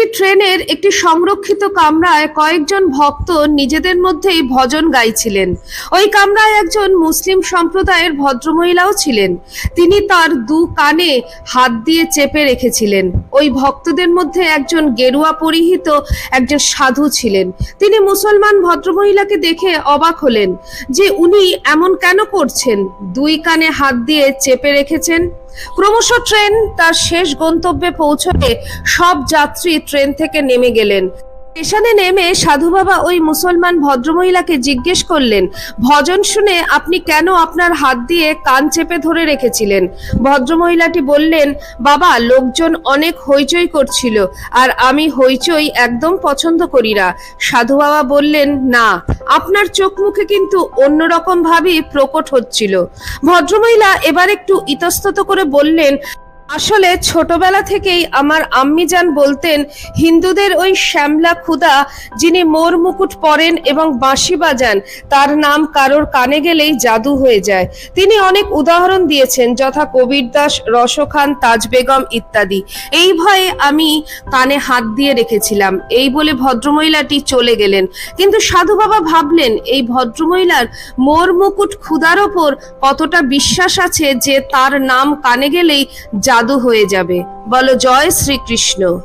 একটি ট্রেনের একটি সংরক্ষিত কামরায় কয়েকজন ভক্ত নিজেদের মধ্যেই ভজন গাইছিলেন। ওই কামরায় একজন মুসলিম সম্প্রদায়ের ভদ্রমহিলাও ছিলেন। তিনি তার দু কানে হাত দিয়ে চেপে রেখেছিলেন। ওই ভক্তদের মধ্যে একজন গেরুয়া পরিহিত একজন সাধু ছিলেন। তিনি মুসলমান ভদ্রমহিলাকে দেখে অবাক হলেন যে উনি এমন কেন করছেন? দুই কানে হাত দিয়ে চেপে রেখেছেন? ক্রমশ ট্রেন তার শেষ গন্তব্যে পৌঁছতে সব যাত্রী ট্রেন থেকে নেমে গেলেন। স্টেশনে নেমে সাধু বাবা ওই মুসলমান ভদ্রমহিলাকে জিজ্ঞেস করলেন, ভজন শুনে আপনি কেন আপনার হাত দিয়ে কান চেপে ধরে রেখেছিলেন? ভদ্রমহিলাটি বললেন, বাবা, লোকজন অনেক হইচই করছিল আর আমি হইচই একদম পছন্দ করি না। সাধু বাবা বললেন, না, আপনার চোখ মুখে কিন্তু অন্যরকম ভাবেই প্রকট হচ্ছিল। ভদ্রমহিলা এবার একটু ইতস্তত করে বললেন আসলে ছোটবেলা থেকেই আমার আম্মিজান বলতেন, হিন্দুদের ওই শ্যামলা খুদা যিনি মোর মুকুট পরেন এবং বাঁশি বাজান, তার নাম কারোর কানে গেলেই জাদু হয়ে যায়। তিনি অনেক উদাহরণ দিয়েছেন, যথা কবির দাস, রসখান, তাজ বেগম ইত্যাদি। এই ভয়ে আমি কানে হাত দিয়ে রেখেছিলাম। এই বলে ভদ্রমহিলাটি চলে গেলেন। কিন্তু সাধু বাবা ভাবলেন, এই ভদ্রমহিলার মোর মুকুট ক্ষুদার ওপর কতটা বিশ্বাস আছে যে তার নাম কানে গেলেই জাদু হয়ে যাবে। বলো জয় শ্রীকৃষ্ণ।